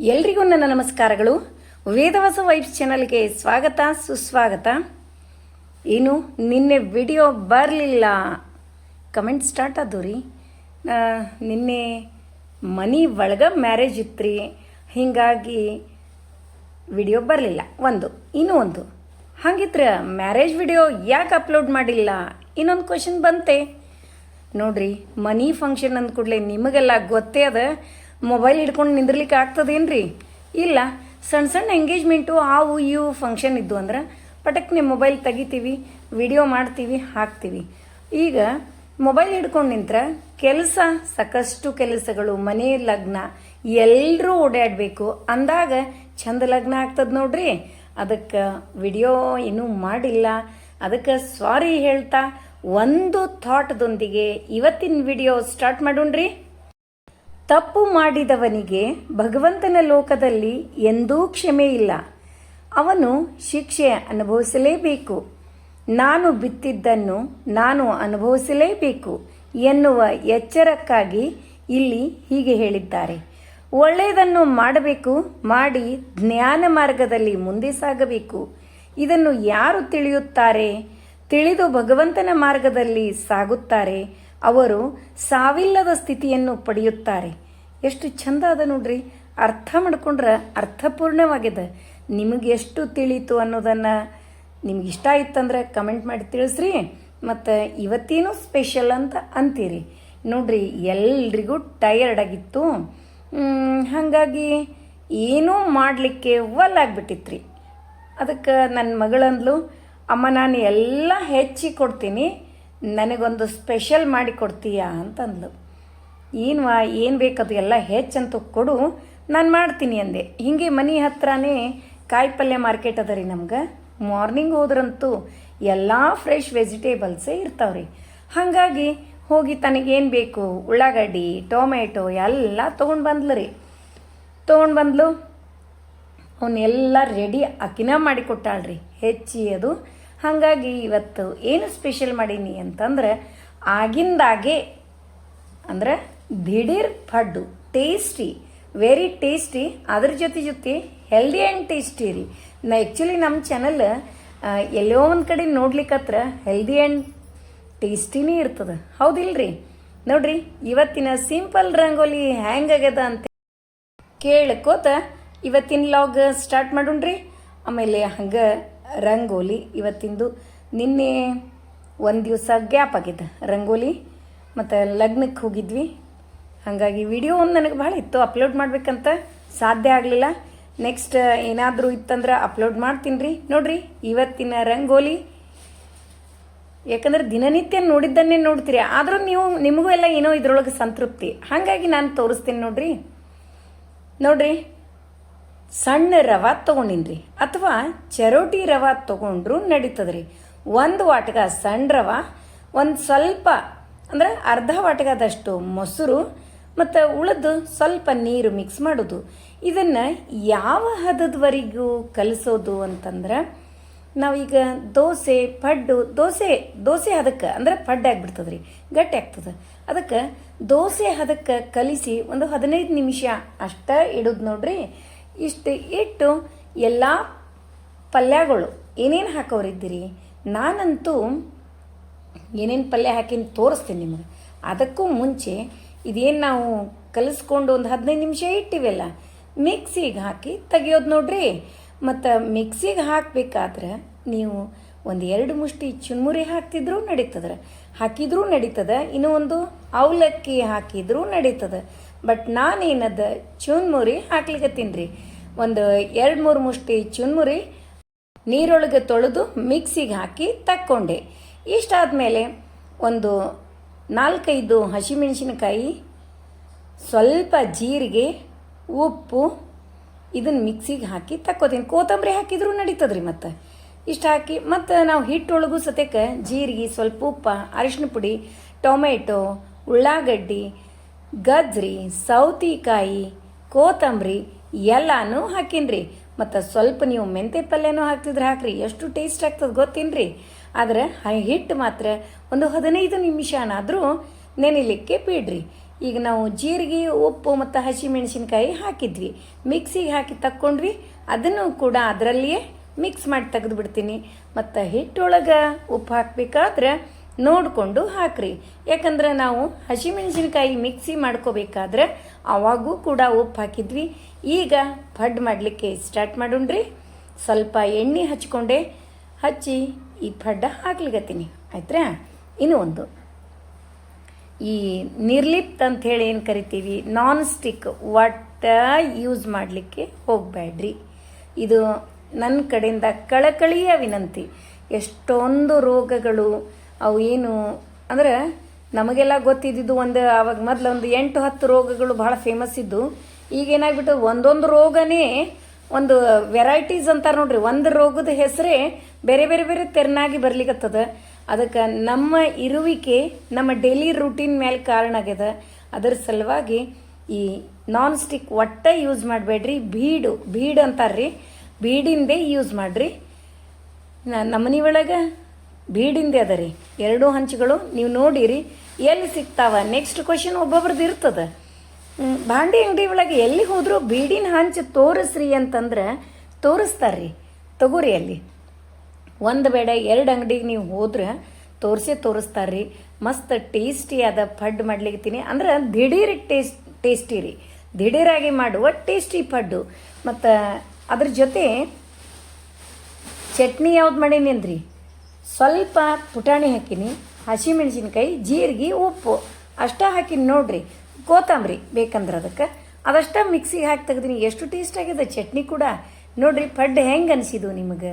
ಎಲ್ರಿಗೂ ನನ್ನ ನಮಸ್ಕಾರಗಳು. ವೇದವಾಸ ವೈಬ್ಸ್ ಚಾನಲ್ಗೆ ಸ್ವಾಗತ, ಸುಸ್ವಾಗತ. ಏನು ನಿನ್ನೆ ವಿಡಿಯೋ ಬರಲಿಲ್ಲ. ಕಮೆಂಟ್ ಸ್ಟಾರ್ಟ್ ಆದವು ರೀ. ನಿನ್ನೆ ಮನಿ ಒಳಗೆ ಮ್ಯಾರೇಜ್ ಇತ್ತು ರೀ ಹೀಗಾಗಿ ವಿಡಿಯೋ ಬರಲಿಲ್ಲ. ಒಂದು, ಇನ್ನೂ ಒಂದು. ಹಾಗಿದ್ರೆ ಮ್ಯಾರೇಜ್ ವಿಡಿಯೋ ಯಾಕೆ ಅಪ್ಲೋಡ್ ಮಾಡಿಲ್ಲ? ಇನ್ನೊಂದು ಕ್ವಶನ್ ಬಂತೆ. ನೋಡ್ರಿ, ಮನಿ ಫಂಕ್ಷನ್ ಅಂದ ಕೂಡಲೇ ನಿಮಗೆಲ್ಲ ಗೊತ್ತೇ ಅದ. ಮೊಬೈಲ್ ಹಿಡ್ಕೊಂಡು ನಿಂದಿರ್ಲಿಕ್ಕೆ ಆಗ್ತದೇನ್ರಿ? ಇಲ್ಲ ಸಣ್ಣ ಸಣ್ಣ ಎಂಗೇಜ್ಮೆಂಟು ಆವು ಇವು ಫಂಕ್ಷನ್ ಇದ್ದು ಅಂದ್ರೆ ಪಟಕ್ನೆ ಮೊಬೈಲ್ ತೆಗಿತೀವಿ ವಿಡಿಯೋ ಮಾಡ್ತೀವಿ, ಹಾಕ್ತೀವಿ. ಈಗ ಮೊಬೈಲ್ ಹಿಡ್ಕೊಂಡು ನಿಂತ್ರ ಕೆಲಸ, ಸಾಕಷ್ಟು ಕೆಲಸಗಳು, ಮನೆ ಲಗ್ನ ಎಲ್ಲರೂ ಓಡಾಡಬೇಕು. ಅಂದಾಗ ಚಂದ ಲಗ್ನ ಆಗ್ತದೆ ನೋಡ್ರಿ. ಅದಕ್ಕೆ ವಿಡಿಯೋ ಇನ್ನೂ ಮಾಡಿಲ್ಲ. ಅದಕ್ಕೆ ಸಾರಿ ಹೇಳ್ತಾ ಒಂದು ಥಾಟ್ದೊಂದಿಗೆ ಇವತ್ತಿನ ವಿಡಿಯೋ ಸ್ಟಾರ್ಟ್ ಮಾಡೋಣ್ರಿ. ತಪ್ಪು ಮಾಡಿದವನಿಗೆ ಭಗವಂತನ ಲೋಕದಲ್ಲಿ ಎಂದೂ ಕ್ಷಮೆ ಇಲ್ಲ. ಅವನು ಶಿಕ್ಷೆ ಅನುಭವಿಸಲೇಬೇಕು. ನಾನು ಬಿತ್ತಿದ್ದನ್ನು ನಾನು ಅನುಭವಿಸಲೇಬೇಕು ಎನ್ನುವ ಎಚ್ಚರಕ್ಕಾಗಿ ಇಲ್ಲಿ ಹೀಗೆ ಹೇಳಿದ್ದಾರೆ. ಒಳ್ಳೆಯದನ್ನು ಮಾಡಬೇಕು, ಮಾಡಿ ಜ್ಞಾನ ಮಾರ್ಗದಲ್ಲಿ ಮುಂದೆ ಸಾಗಬೇಕು. ಇದನ್ನು ಯಾರು ತಿಳಿಯುತ್ತಾರೆ? ತಿಳಿದು ಭಗವಂತನ ಮಾರ್ಗದಲ್ಲಿ ಸಾಗುತ್ತಾರೆ. ಅವರು ಸಾವಿಲ್ಲದ ಸ್ಥಿತಿಯನ್ನು ಪಡೆಯುತ್ತಾರೆ. ಎಷ್ಟು ಚಂದ ಅದ ನೋಡ್ರಿ. ಅರ್ಥ ಮಾಡ್ಕೊಂಡ್ರೆ ಅರ್ಥಪೂರ್ಣವಾಗಿದೆ ನಿಮಗೆ ಎಷ್ಟು ತಿಳಿತು ಅನ್ನೋದನ್ನು ನಿಮ್ಗೆ ಇಷ್ಟ ಇತ್ತಂದ್ರೆ ಕಮೆಂಟ್ ಮಾಡಿ ತಿಳಿಸ್ರಿ. ಮತ್ತು ಇವತ್ತೇನು ಸ್ಪೆಷಲ್ ಅಂತ ಅಂತೀರಿ. ನೋಡ್ರಿ, ಎಲ್ರಿಗೂ ಟೈರ್ಡ್ ಆಗಿತ್ತು. ಹಾಗಾಗಿ ಏನೂ ಮಾಡಲಿಕ್ಕೆ ಒಲ್ಲಾಗ್ಬಿಟ್ಟಿತ್ರಿ ಅದಕ್ಕೆ ನನ್ನ ಮಗಳಂದ್ಲು, ಅಮ್ಮ, ನಾನು ಎಲ್ಲ ಹೆಚ್ಚಿ ಕೊಡ್ತೀನಿ. ನನಗೊಂದು ಸ್ಪೆಷಲ್ ಮಾಡಿ ಕೊಡ್ತೀಯಾ ಅಂತಂದ್ಲು. ಏನು ವಾ ಏನು ಬೇಕದು? ಎಲ್ಲ ಹೆಚ್ಚಂತೂ ಕೊಡು. ನಾನು ಮಾಡ್ತೀನಿ ಅಂದೆ. ಹೀಗೆ ಮನೆ ಹತ್ರನೇ ಕಾಯಿ ಮಾರ್ಕೆಟ್ ಅದ ರೀ ನಮ್ಗೆ. ಮಾರ್ನಿಂಗ್ ಹೋದ್ರಂತೂ ಎಲ್ಲ ಫ್ರೆಶ್ ವೆಜಿಟೇಬಲ್ಸೇ ಇರ್ತಾವ್ರಿ ಹಾಗಾಗಿ ಹೋಗಿ ತನಗೇನು ಬೇಕು? ಉಳ್ಳಾಗಡ್ಡಿ ಟೊಮೆಟೊ ಎಲ್ಲ ತೊಗೊಂಡು ಬಂದ್ಲು ರೀ. ತೊಗೊಂಡು ಬಂದ್ಲು. ಅವನ್ನೆಲ್ಲ ರೆಡಿ ಅಕಿನ ಮಾಡಿ ಕೊಟ್ಟಾಳ್ರಿ. ಹೆಚ್ಚಿ ಅದು. ಹಾಗಾಗಿ ಇವತ್ತು ಏನು ಸ್ಪೆಷಲ್ ಮಾಡೀನಿ ಅಂತಂದ್ರೆ ಆಗಿಂದಾಗೆ ಅಂದ್ರೆ ದಿಢೀರ್ ಪಡ್ಡು ಟೇಸ್ಟಿ ವೆರಿ ಟೇಸ್ಟಿ ಅದ್ರ ಜೊತೆ ಜೊತೆ ಹೆಲ್ದಿ ಆ್ಯಂಡ್ ಟೇಸ್ಟಿ ರೀ. ನಾ ಆ್ಯಕ್ಚುಲಿ ನಮ್ಮ ಚಾನಲ್ ಎಲ್ಲೋ ಒಂದು ಕಡೆ ನೋಡ್ಲಿಕ್ಕತ್ರ ಹೆಲ್ದಿ ಆ್ಯಂಡ್ ಟೇಸ್ಟಿನೇ ಇರ್ತದೆ. ಹೌದಿಲ್ರಿ? ನೋಡ್ರಿ, ಇವತ್ತಿನ ಸಿಂಪಲ್ ರಂಗೋಲಿ ಹ್ಯಾಂಗಾಗ್ಯದ ಅಂತ ಕೇಳ್ಕೋತ ಇವತ್ತಿನ ಲಾಗ್ ಸ್ಟಾರ್ಟ್ ಮಾಡೋಣ್ರಿ. ಆಮೇಲೆ ಹಂಗೆ ರಂಗೋಲಿ ಇವತ್ತಿಂದು ನಿನ್ನೆ ಒಂದು ದಿವಸ ಗ್ಯಾಪ್ ಆಗಿದೆ ರಂಗೋಲಿ ಮತ್ತು ಲಗ್ನಕ್ಕೆ ಹೋಗಿದ್ವಿ. ಹಾಗಾಗಿ ವಿಡಿಯೋ ಒಂದು ನನಗೆ ಭಾಳ ಇತ್ತು. ಅಪ್ಲೋಡ್ ಮಾಡಬೇಕಂತ ಸಾಧ್ಯ ಆಗಲಿಲ್ಲ. ನೆಕ್ಸ್ಟ್ ಏನಾದರೂ ಇತ್ತಂದ್ರೆ ಅಪ್ಲೋಡ್ ಮಾಡ್ತೀನಿ ರೀ ನೋಡಿರಿ, ಇವತ್ತಿನ ರಂಗೋಲಿ. ಯಾಕಂದ್ರೆ ದಿನನಿತ್ಯ ನೋಡಿದ್ದನ್ನೇ ನೋಡ್ತೀರಿ. ಆದರೂ ನೀವು, ನಿಮಗೂ ಎಲ್ಲ ಏನೋ ಇದ್ರೊಳಗೆ ಸಂತೃಪ್ತಿ. ಹಾಗಾಗಿ ನಾನು ತೋರಿಸ್ತೀನಿ ನೋಡ್ರಿ. ನೋಡ್ರಿ ಸಣ್ಣ ರವ ತೊಗೊಂಡಿನ್ರಿ ಅಥವಾ ಚರೋಟಿ ರವ ತೊಗೊಂಡ್ರೂ ನಡೀತದ್ರಿ. ಒಂದು ವಾಟಗ ಸಣ್ಣ ರವ, ಒಂದು ಸ್ವಲ್ಪ ಅಂದ್ರೆ ಅರ್ಧ ವಾಟಗದಷ್ಟು ಮೊಸರು ಮತ್ತು ಉಳಿದು ಸ್ವಲ್ಪ ನೀರು ಮಿಕ್ಸ್ ಮಾಡೋದು. ಇದನ್ನು ಯಾವ ಹದದವರೆಗೂ ಕಲಿಸೋದು ಅಂತಂದ್ರೆ ನಾವೀಗ ದೋಸೆ, ಪಡ್ಡು, ದೋಸೆ ದೋಸೆ ಹದಕ್ಕೆ ಅಂದ್ರೆ ಪಡ್ಡು ಆಗ್ಬಿಡ್ತದ್ರಿ, ಗಟ್ಟಿ ಆಗ್ತದೆ. ಅದಕ್ಕೆ ದೋಸೆ ಹದಕ್ಕೆ ಕಲಿಸಿ ಒಂದು ಹದಿನೈದು ನಿಮಿಷ ಅಷ್ಟ ಇಡೋದು ನೋಡ್ರಿ. ಇಷ್ಟು ಇಟ್ಟು ಎಲ್ಲ ಪಲ್ಯಗಳು ಏನೇನು ಹಾಕೋರಿದ್ದೀರಿ ನಾನಂತೂ ಏನೇನು ಪಲ್ಯ ಹಾಕಿನ ತೋರಿಸ್ತೀನಿ ನಿಮಗೆ. ಅದಕ್ಕೂ ಮುಂಚೆ ಇದೇನು ನಾವು ಕಲಿಸ್ಕೊಂಡು ಒಂದು ಹದಿನೈದು ನಿಮಿಷ ಇಟ್ಟಿವಲ್ಲ. ಮಿಕ್ಸಿಗೆ ಹಾಕಿ ತೆಗಿಯೋದು ನೋಡ್ರಿ. ಮತ್ತು ಮಿಕ್ಸಿಗೆ ಹಾಕಬೇಕಾದ್ರೆ ನೀವು ಒಂದು ಎರಡು ಮುಷ್ಟಿ ಚುನ್ಮುರಿ ಹಾಕ್ತಿದ್ರೂ ನಡೀತದೆ. ಹಾಕಿದ್ರೂ ನಡೀತದೆ, ಇನ್ನೂ ಒಂದು ಅವಲಕ್ಕಿ ಹಾಕಿದ್ರೂ ನಡೀತದೆ. ಬಟ್ ನಾನೇನದ ಚುನ್ಮುರಿ ಹಾಕ್ಲಿಕ್ಕೆ ರೀ. ಒಂದು ಎರಡು ಮೂರು ಮುಷ್ಟಿ ಚುನ್ಮುರಿ ನೀರೊಳಗೆ ತೊಳೆದು ಮಿಕ್ಸಿಗೆ ಹಾಕಿ ತಕ್ಕೊಂಡೆ. ಇಷ್ಟಾದಮೇಲೆ ಒಂದು ನಾಲ್ಕೈದು ಹಸಿಮೆಣಸಿನಕಾಯಿ, ಸ್ವಲ್ಪ ಜೀರಿಗೆ, ಉಪ್ಪು, ಇದನ್ನು ಮಿಕ್ಸಿಗೆ ಹಾಕಿ ತಕ್ಕೋತೀನಿ. ಕೋತಂಬರಿ ಹಾಕಿದ್ರು ನಡೀತದ್ರಿ ಮತ್ತು. ಇಷ್ಟು ಹಾಕಿ ಮತ್ತು ನಾವು ಹಿಟ್ಟೊಳಗೂ ಸತೆಕ ಜೀರಿಗೆ, ಸ್ವಲ್ಪ ಉಪ್ಪು ಅರಿಶಿನ ಪುಡಿ, ಟೊಮೆಟೊ, ಉಳ್ಳಾಗಡ್ಡಿ, ಗಜ್ರಿ, ಸೌತಿಕಾಯಿ ಕೋತಂಬರಿ ಎಲ್ಲಾನು ಹಾಕಿನ್ರಿ. ಮತ್ತು ಸ್ವಲ್ಪ ನೀವು ಮೆಂತೆ ಪಲ್ಯನೂ ಹಾಕ್ತಿದ್ರೆ ಹಾಕ್ರಿ. ಎಷ್ಟು ಟೇಸ್ಟ್ ಆಗ್ತದೆ ಗೊತ್ತೇನ್ರಿ? ಆದ್ರೆ ಹಿಟ್ಟು ಮಾತ್ರ ಒಂದು ಹದಿನೈದು ನಿಮಿಷನಾದರೂ ನೆನೆಲಿಕ್ಕೆ ಬಿಡ್ರಿ. ಈಗ ನಾವು ಜೀರಿಗೆ, ಉಪ್ಪು ಮತ್ತು ಹಸಿಮೆಣಸಿನ್ಕಾಯಿ ಹಾಕಿದ್ವಿ. ಮಿಕ್ಸಿಗೆ ಹಾಕಿ ತಕ್ಕೊಂಡ್ವಿ ಅದನ್ನು ಕೂಡ ಅದರಲ್ಲಿಯೇ ಮಿಕ್ಸ್ ಮಾಡಿ ತೆಗೆದು ಬಿಡ್ತೀನಿ ಮತ್ತು ಹಿಟ್ಟೊಳಗೆ ಉಪ್ಪು ಹಾಕಬೇಕಾದ್ರೆ ನೋಡಿಕೊಂಡು ಹಾಕ್ರಿ. ಯಾಕಂದ್ರೆ ನಾವು ಹಸಿಮೆಣಸಿನ್ಕಾಯಿ ಮಿಕ್ಸಿ ಮಾಡ್ಕೋಬೇಕಾದ್ರೆ ಅವಾಗೂ ಕೂಡ ಉಪ್ಪು ಹಾಕಿದ್ವಿ. ಈಗ ಫಡ್ ಮಾಡಲಿಕ್ಕೆ ಸ್ಟಾರ್ಟ್ ಮಾಡೋಣ್ರಿ. ಸ್ವಲ್ಪ ಎಣ್ಣೆ ಹಚ್ಕೊಂಡೆ. ಹಚ್ಚಿ ಈ ಫಡ್ಡ ಹಾಕ್ಲಿಕತ್ತೀನಿ. ಆಯ್ತ್ರಾ? ಇನ್ನು ಒಂದು. ಈ ನಿರ್ಲಿಪ್ತ್ ಹೇಳಿ ಏನು ಕರಿತೀವಿ? ನಾನ್ ಸ್ಟಿಕ್ ಒಟ್ಟ ಯೂಸ್ ಮಾಡಲಿಕ್ಕೆ ಹೋಗಬೇಡ್ರಿ ಇದು ನನ್ನ ಕಡೆಯಿಂದ ಕಳಕಳಿಯ ವಿನಂತಿ. ಎಷ್ಟೊಂದು ರೋಗಗಳು ಅವು ಏನು ಅಂದ್ರೆ ನಮಗೆಲ್ಲ ಗೊತ್ತಿದ್ದಿದ್ದು ಒಂದು ಆವಾಗ ಮೊದಲು ಒಂದು ಎಂಟು ಹತ್ತು ರೋಗಗಳು ಭಾಳ ಫೇಮಸ್ ಇದ್ದು, ಈಗ ಏನಾಗ್ಬಿಟ್ಟು ಒಂದೊಂದು ರೋಗನೇ ಒಂದು ವೆರೈಟೀಸ್ ಅಂತಾರೆ ನೋಡ್ರಿ. ಒಂದು ರೋಗದ ಹೆಸರೇ ಬೇರೆ ಬೇರೆ ಬೇರೆ ತೆರನಾಗಿ ಬರ್ಲಿಕತ್ತದ. ಅದಕ್ಕೆ ನಮ್ಮ ಇರುವಿಕೆ, ನಮ್ಮ ಡೈಲಿ ರೂಟೀನ್ ಮೇಲೆ ಕಾರಣ ಆಗ್ಯದ. ಅದರ ಸಲುವಾಗಿ ಈ ನಾನ್ ಸ್ಟಿಕ್ ಒಟ್ಟೆ ಯೂಸ್ ಮಾಡಬೇಡ್ರಿ. ಬೀಡು, ಬೀಡ್ ಅಂತಾರ್ರಿ. ಬೀಡಿಂದೇ ಯೂಸ್ ಮಾಡಿರಿ. ನಮ್ಮನಿ ಒಳಗೆ ಬೀಡಿಂದೆ ಅದ ರೀ. ಎರಡೂ ಹಂಚುಗಳು ನೀವು ನೋಡಿರಿ, ಎಲ್ಲಿ ಸಿಗ್ತಾವ? ನೆಕ್ಸ್ಟ್ ಕ್ವಶನ್ ಒಬ್ಬೊಬ್ರದ್ದು ಇರ್ತದೆ. ಭಾಂಡಿ ಅಂಗಡಿ ಒಳಗೆ ಎಲ್ಲಿ ಹೋದರೂ ಬೀಡಿನ ಹಂಚು ತೋರಿಸ್ರಿ ಅಂತಂದ್ರೆ ತೋರಿಸ್ತಾರ್ರಿ. ತಗೋರಿ ಅಲ್ಲಿ. ಒಂದು ಬೇಡ, ಎರಡು ಅಂಗಡಿಗೆ ನೀವು ಹೋದ್ರೆ ತೋರಿಸಿ ತೋರಿಸ್ತಾರ್ರಿ. ಮಸ್ತ್ ಟೇಸ್ಟಿ ಆದ ಪಡ್ ಮಾಡ್ಲಿಕ್ತೀನಿ ಅಂದ್ರೆ ದಿಢೀರ್ ಟೇಸ್ಟ್ ಟೇಸ್ಟಿ ರೀ. ದಿಢೀರಾಗಿ ಮಾಡುವ ಟೇಸ್ಟಿ ಫಡ್ಡು ಮತ್ತು ಅದ್ರ ಜೊತೆ ಚಟ್ನಿ ಯಾವ್ದು ಮಾಡೀನಿ ಅಂದ್ರಿ ಸ್ವಲ್ಪ ಪುಟಾಣಿ ಹಾಕಿನಿ, ಹಸಿಮೆಣಸಿನ್ಕಾಯಿ, ಜೀರಿಗೆ, ಉಪ್ಪು. ಅಷ್ಟೇ ಹಾಕಿನಿ ನೋಡ್ರಿ ಕೋತಂಬರಿ ಬೇಕಂದ್ರೆ ಅದಕ್ಕೆ. ಅದಷ್ಟ ಮಿಕ್ಸಿಗೆ ಹಾಕಿ ತೆಗ್ದೀನಿ, ಎಷ್ಟು ಟೇಸ್ಟ್ ಆಗಿದೆ ಚಟ್ನಿ ಕೂಡ. ನೋಡ್ರಿ, ಪಡ್ಡು ಹೆಂಗೆ ಅನಿಸಿದು ನಿಮಗೆ?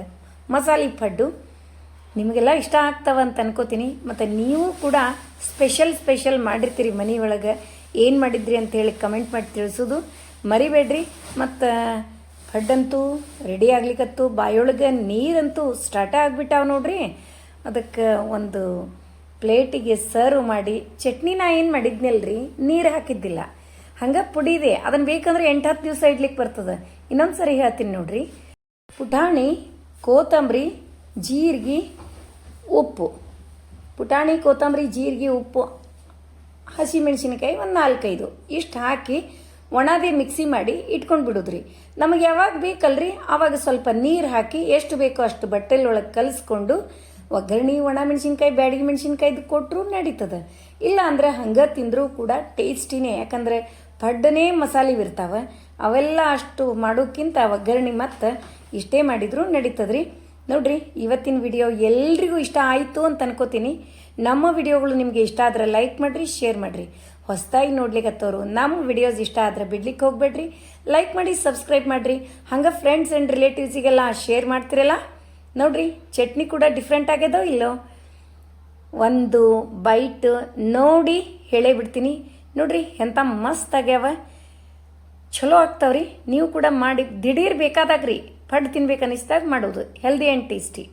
ಮಸಾಲೆ ಪಡ್ಡು ನಿಮಗೆಲ್ಲ ಇಷ್ಟ ಆಗ್ತಾವ ಅಂತ ಅನ್ಕೋತೀನಿ. ಮತ್ತು ನೀವು ಕೂಡ ಸ್ಪೆಷಲ್ ಸ್ಪೆಷಲ್ ಮಾಡಿರ್ತೀರಿ ಮನೆಯೊಳಗೆ ಏನು ಮಾಡಿದ್ರಿ ಅಂತ ಹೇಳಿ ಕಮೆಂಟ್ ಮಾಡಿ ತಿಳಿಸೋದು. ಮರಿಬೇಡ್ರಿ. ಮತ್ತು ಪಡ್ಡಂತೂ ರೆಡಿ ಆಗ್ಲಿಕ್ಕತ್ತು ಬಾಯೊಳಗೆ ನೀರಂತೂ ಸ್ಟಾರ್ಟ ಆಗಿಬಿಟ್ಟಾವ ನೋಡ್ರಿ. ಅದಕ್ಕೆ ಒಂದು ಪ್ಲೇಟಿಗೆ ಸರ್ವ್ ಮಾಡಿ, ಚಟ್ನಿ ನಾ ಏನು ಮಾಡಿದ್ನಲ್ರಿ, ನೀರು ಹಾಕಿದ್ದಿಲ್ಲ. ಹಂಗೆ ಪುಡಿ ಇದೆ ಅದನ್ನು ಬೇಕಂದ್ರೆ ಎಂಟು ಹತ್ತು ದಿವಸ ಇಡ್ಲಿಕ್ಕೆ ಬರ್ತದೆ. ಇನ್ನೊಂದು ಸರಿ ಹೇಳ್ತೀನಿ ನೋಡ್ರಿ. ಪುಟಾಣಿ, ಕೋತಂಬರಿ, ಜೀರಿಗೆ, ಉಪ್ಪು. ಪುಟಾಣಿ ಕೊತ್ತಂಬರಿ ಜೀರಿಗೆ, ಉಪ್ಪು, ಹಸಿಮೆಣಸಿನಕಾಯಿ ಒಂದು ನಾಲ್ಕೈದು. ಇಷ್ಟು ಹಾಕಿ ಒಣದೇ ಮಿಕ್ಸಿ ಮಾಡಿ ಇಟ್ಕೊಂಡು ಬಿಡೋದ್ರಿ. ನಮಗೆ ಯಾವಾಗ ಬೇಕಲ್ರಿ? ಆವಾಗ ಸ್ವಲ್ಪ ನೀರು ಹಾಕಿ ಎಷ್ಟು ಬೇಕೋ ಅಷ್ಟು ಬಟ್ಟೆಲ್ ಒಳಗೆ ಕಲಿಸ್ಕೊಂಡು ಒಗ್ಗರಣೆ, ಒಣ ಮೆಣಸಿನ್ಕಾಯಿ, ಬ್ಯಾಡಗಿ ಮೆಣಸಿನ್ಕಾಯ್ದು ಕೊಟ್ಟರು ನಡೀತದೆ. ಇಲ್ಲ ಅಂದ್ರೆ ಹಂಗೆ ತಿಂದರೂ ಕೂಡ ಟೇಸ್ಟಿನೇ. ಯಾಕಂದ್ರೆ ಪಡ್ಡನೇ ಮಸಾಲೆ ಇರ್ತಾವ. ಅವೆಲ್ಲ ಅಷ್ಟು ಮಾಡೋಕ್ಕಿಂತ ಒಗ್ಗರಣೆ ಮತ್ತು ಇಷ್ಟೇ ಮಾಡಿದ್ರು ನಡೀತದ್ರಿ. ನೋಡ್ರಿ, ಇವತ್ತಿನ ವಿಡಿಯೋ ಎಲ್ರಿಗೂ ಇಷ್ಟ ಆಯಿತು ಅಂತ ಅನ್ಕೋತೀನಿ. ನಮ್ಮ ವಿಡಿಯೋಗಳು ನಿಮಗೆ ಇಷ್ಟ ಆದ್ರೆ ಲೈಕ್ ಮಾಡಿರಿ, ಶೇರ್ ಮಾಡಿರಿ. ಹೊಸದಾಗಿ ನೋಡ್ಲಿಕ್ಕತ್ತವರು ನಮ್ಮ ವಿಡಿಯೋಸ್ ಇಷ್ಟ ಆದ್ರೆ ಬಿಡ್ಲಿಕ್ಕೆ ಹೋಗ್ಬೇಡ್ರಿ. ಲೈಕ್ ಮಾಡಿ ಸಬ್ಸ್ಕ್ರೈಬ್ ಮಾಡಿರಿ. ಹಂಗೆ ಫ್ರೆಂಡ್ಸ್ ಆ್ಯಂಡ್ ರಿಲೇಟಿವ್ಸಿಗೆಲ್ಲ ಶೇರ್ ಮಾಡ್ತಿರಲ್ಲ? ನೋಡ್ರಿ, ಚಟ್ನಿ ಕೂಡ ಡಿಫ್ರೆಂಟ್ ಆಗ್ಯದೋ ಇಲ್ಲೋ? ಒಂದು ಬೈಟ್ ನೋಡಿ ಹೇಳೇ ಬಿಡ್ತೀನಿ. ನೋಡ್ರಿ ಎಂಥ ಮಸ್ತ್ ಆಗ್ಯಾವ. ಚಲೋ ಆಗ್ತಾವ್ರಿ. ನೀವು ಕೂಡ ಮಾಡಿ, ದಿಢೀರ್ ಬೇಕಾದಾಗ ರೀ ಫಡ್ ತಿನ್ಬೇಕು ಅನ್ನಿಸ್ದಾಗ ಮಾಡೋದು. ಹೆಲ್ದಿ ಆ್ಯಂಡ್ ಟೇಸ್ಟಿ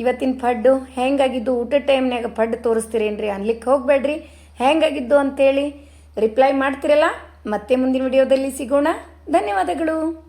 ಇವತ್ತಿನ ಫಡ್ಡು ಹೆಂಗಾಗಿದ್ದು ಊಟದ ಟೈಮ್ನಾಗ ಫಡ್ ತೋರಿಸ್ತೀರೇನ್ರಿ ಅನ್ಲಿಕ್ಕೆ ಹೋಗಬೇಡ್ರಿ. ಹೆಂಗಾಗಿದ್ದು ಅಂತೇಳಿ ರಿಪ್ಲೈ ಮಾಡ್ತಿರಲ್ಲ ಮತ್ತೆ ಮುಂದಿನ ವಿಡಿಯೋದಲ್ಲಿ ಸಿಗೋಣ. ಧನ್ಯವಾದಗಳು.